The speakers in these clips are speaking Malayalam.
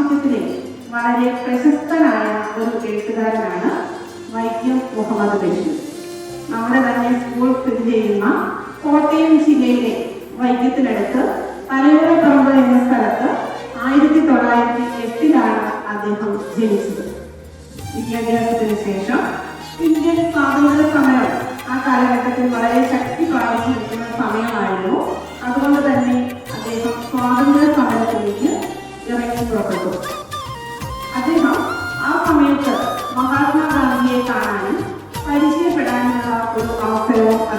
സാഹിത്യത്തിലെ വളരെ പ്രശസ്തനായ ഒരു എഴുത്തുകാരനാണ് വൈക്കം മുഹമ്മദ് ബഷീർ. നമ്മുടെ തന്നെ സ്കൂൾ സ്ഥിതി ചെയ്യുന്ന കോട്ടയം ജില്ലയിലെ വൈക്കത്തിനടുത്ത് തലയോരപ്പറമ്പ് എന്ന സ്ഥലത്ത് ആയിരത്തി തൊള്ളായിരത്തി എട്ടിലാണ് അദ്ദേഹം ജനിച്ചത്. വിദ്യാഭ്യാസത്തിന് ശേഷം ഇന്ത്യൻ സ്വാതന്ത്ര്യ സമരം ആ കാലഘട്ടത്തിൽ വളരെ ശക്തി പ്രാപിച്ചു നിൽക്കുന്ന സമയമായിരുന്നു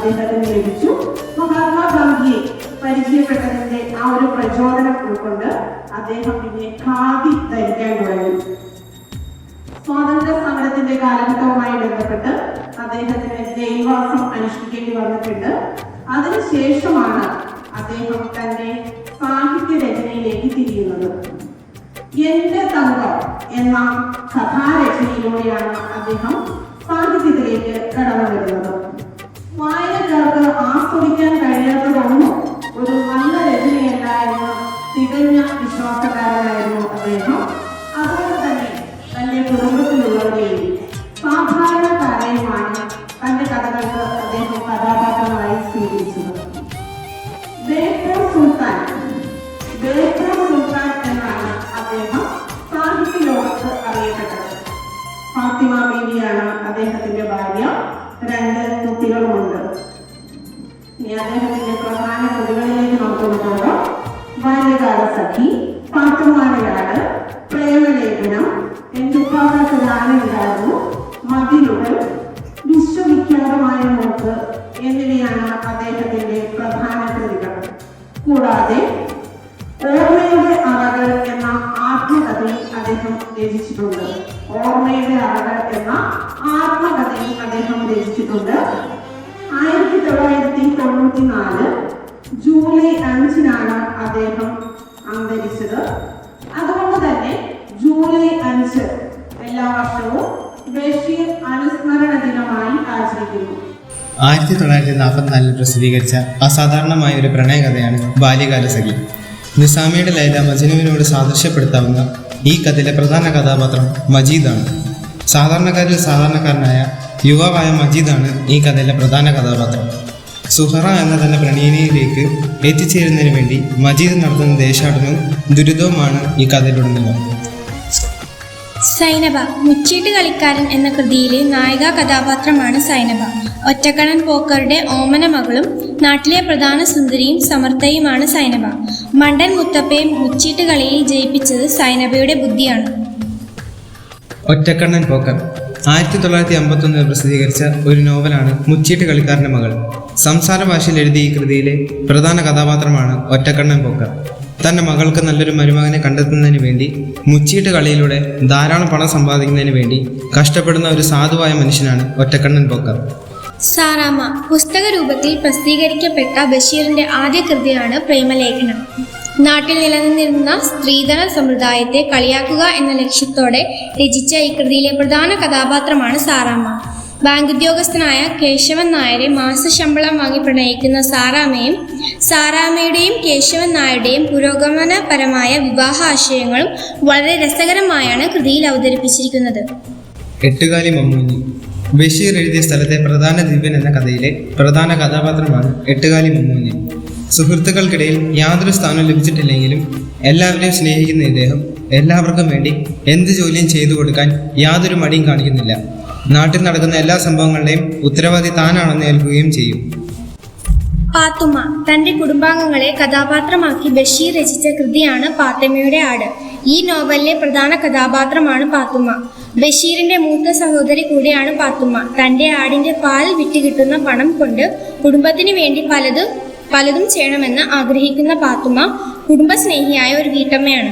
അദ്ദേഹത്തിന് ലഭിച്ചു. മഹാത്മാഗാന്ധിയെ പരിചയപ്പെട്ടതിന്റെ ആ ഒരു പ്രചോദനം ഉൾക്കൊണ്ട് അദ്ദേഹം പിന്നെ ഖാദി ധരിക്കാൻ തുടങ്ങി. സ്വാതന്ത്ര്യ സമരത്തിന്റെ കാലഘട്ടവുമായി ബന്ധപ്പെട്ട് അദ്ദേഹത്തിന് ജയിൽവാസം അനുഷ്ഠിക്കേണ്ടി വന്നിട്ടുണ്ട്. അതിനുശേഷമാണ് അദ്ദേഹം തന്റെ സാഹിത്യ രചനയിലേക്ക് തിരിയുന്നത്. എന്റെ തങ്കം എന്ന കഥാരചനയിലൂടെയാണ് അദ്ദേഹം സാഹിത്യത്തിലേക്ക് കടന്നു വരുന്നത്. ആസ്വദിക്കാൻ കഴിയാത്തതാണ്? ഒരു നല്ല രചനയല്ലായിരുന്നു തികഞ്ഞ വിശ്വാസക്കാരനായിരുന്നു അദ്ദേഹം. അതുകൊണ്ട് തന്നെ തന്റെ കുടുംബത്തിലുള്ളവരെയും സാധാരണക്കാരെയുമാണ് തന്റെ കഥകൾക്ക് അദ്ദേഹം കഥാപാത്രമായി സ്വീകരിച്ചത്. ഇനി അദ്ദേഹത്തിന്റെ പ്രധാന കൃതികളിലേക്ക് നമുക്ക് പോകാം ബാല്യകാല സഖി പാട്ടുമാലയാട് പ്രേമലേഖനം എന്തുപ്പാകത്ത് ഞാനുണ്ടായിരുന്നു മതിലുകൾ വിശ്വവിഖ്യാതമായ നോക്ക് എന്നിവയാണ് അദ്ദേഹത്തിന്റെ പ്രധാന കൃതികൾ കൂടാതെ ഓർമ്മയുടെ അറകൾ എന്ന ആത്മകഥയും അദ്ദേഹം രചിച്ചിട്ടുണ്ട്. ഓർമ്മയുടെ അറകൾ എന്ന ആത്മകഥയും അദ്ദേഹം രചിച്ചിട്ടുണ്ട്. തൊണ്ണൂറ്റി നാല് ജൂലൈ അഞ്ചിനാണ് അദ്ദേഹം അന്തരിച്ചത്. അതുകൊണ്ട് തന്നെ ജൂലൈ അഞ്ച് എല്ലാ വർഷവും ബഷീർ അനുസ്മരണ ദിനമായി ആചരിക്കുന്നു. ആയിരത്തി തൊള്ളായിരത്തി നാൽപ്പത്തിനാലിൽ പ്രസിദ്ധീകരിച്ച അസാധാരണമായ ഒരു പ്രണയകഥയാണ് ബാല്യകാല സഖി. നിസാമിയുടെ ലൈല മജനുവിനോട് സാദൃശ്യപ്പെടുത്താവുന്ന ഈ കഥയിലെ പ്രധാന കഥാപാത്രം മജീദാണ്. സാധാരണക്കാരിൽ സാധാരണക്കാരനായ യുവാവായ മജീദാണ് ഈ കഥയിലെ പ്രധാന കഥാപാത്രം. സുഹറ എന്ന തന്റെ പ്രണയിനിയിലേക്ക് എത്തിച്ചേരുന്നതിന് വേണ്ടി മജീദ് നടത്തുന്ന ദേശാടനവും ദുരിതവുമാണ് ഈ കഥയിലുടനീളം. സൈനബ മുച്ചീട്ട് കളിക്കാരൻ എന്ന കൃതിയിലെ നായികാ കഥാപാത്രമാണ് സൈനബ. ഒറ്റക്കണൻ പോക്കറുടെ ഓമന മകളും നാട്ടിലെ പ്രധാന സുന്ദരിയും സമർത്ഥയുമാണ് സൈനബ. മണ്ടൻ മുത്തപ്പയെ മുച്ചീട്ട് കളിയിൽ ജയിപ്പിച്ചത് സൈനബയുടെ ബുദ്ധിയാണ്. ഒറ്റക്കണ്ണൻ പോക്കർ. ആയിരത്തി തൊള്ളായിരത്തി അമ്പത്തൊന്നിൽ പ്രസിദ്ധീകരിച്ച ഒരു നോവലാണ് മുച്ചീട്ട് കളിക്കാരന്റെ മകൾ. സംസാര ഭാഷയിൽ എഴുതിയ ഈ കൃതിയിലെ പ്രധാന കഥാപാത്രമാണ് ഒറ്റക്കണ്ണൻ പോക്കർ. തന്റെ മകൾക്ക് നല്ലൊരു മരുമകനെ കണ്ടെത്തുന്നതിന് വേണ്ടി മുച്ചീട്ട് കളിയിലൂടെ ധാരാളം പണം സമ്പാദിക്കുന്നതിന് വേണ്ടി കഷ്ടപ്പെടുന്ന ഒരു സാധുവായ മനുഷ്യനാണ് ഒറ്റക്കണ്ണൻ പോക്കർ. സാറാമ പുസ്തക രൂപത്തിൽ പ്രസിദ്ധീകരിക്കപ്പെട്ട ബഷീറിന്റെ ആദ്യ കൃതിയാണ് പ്രേമലേഖനം. നാട്ടിൽ നിലനിന്നിരുന്ന സ്ത്രീധന സമ്പ്രദായത്തെ കളിയാക്കുക എന്ന ലക്ഷ്യത്തോടെ രചിച്ച ഈ കൃതിയിലെ പ്രധാന കഥാപാത്രമാണ് സാറാമ്മ. ബാങ്ക് ഉദ്യോഗസ്ഥനായ കേശവൻ നായരെ മാസശമ്പളം വാങ്ങി പ്രണയിക്കുന്ന സാറാമ്മയും സാറാമ്മയുടെയും കേശവൻ നായരുടെയും പുരോഗമനപരമായ വിവാഹ ആശയങ്ങളും വളരെ രസകരമായാണ് കൃതിയിൽ അവതരിപ്പിച്ചിരിക്കുന്നത്. എട്ടുകാലി മമ്മൂഞ്ഞി ബഷീർ എഴുതിയ സ്ഥലത്തെ പ്രധാന ദിവ്യൻ എന്ന കഥയിലെ പ്രധാന കഥാപാത്രമാണ് എട്ടുകാലി മമ്മൂഞ്ഞി. സുഹൃത്തുക്കൾക്കിടയിൽ യാതൊരു സ്ഥാനവും ലഭിച്ചിട്ടില്ലെങ്കിലും എല്ലാവരെയും സ്നേഹിക്കുന്ന ഇദ്ദേഹം എല്ലാവർക്കും വേണ്ടി എന്ത് ജോലിയും ചെയ്തു കൊടുക്കാൻ യാതൊരു മടിയും കാണിക്കുന്നില്ല. നാട്ടിൽ നടക്കുന്ന എല്ലാ സംഭവങ്ങളുടെയും ഉത്തരവാദി താനാണെന്ന് ഏൽക്കുകയും ചെയ്യും. പാത്തുമ്മ തന്റെ കുടുംബാംഗങ്ങളെ കഥാപാത്രമാക്കി ബഷീർ രചിച്ച കൃതിയാണ് പാത്തുമ്മയുടെ ആട്. ഈ നോവലിലെ പ്രധാന കഥാപാത്രമാണ് പാത്തുമ്മ ബഷീറിന്റെ മൂത്ത സഹോദരി കൂടിയാണ് പാത്തുമ്മ തന്റെ ആടിന്റെ പാൽ വിറ്റ് കിട്ടുന്ന പണം കൊണ്ട് കുടുംബത്തിന് വേണ്ടി പലതും പലതും ചെയ്യണമെന്ന് ആഗ്രഹിക്കുന്ന പാത്തുമ്മ കുടുംബസ്നേഹിയായ ഒരു വീട്ടമ്മയാണ്.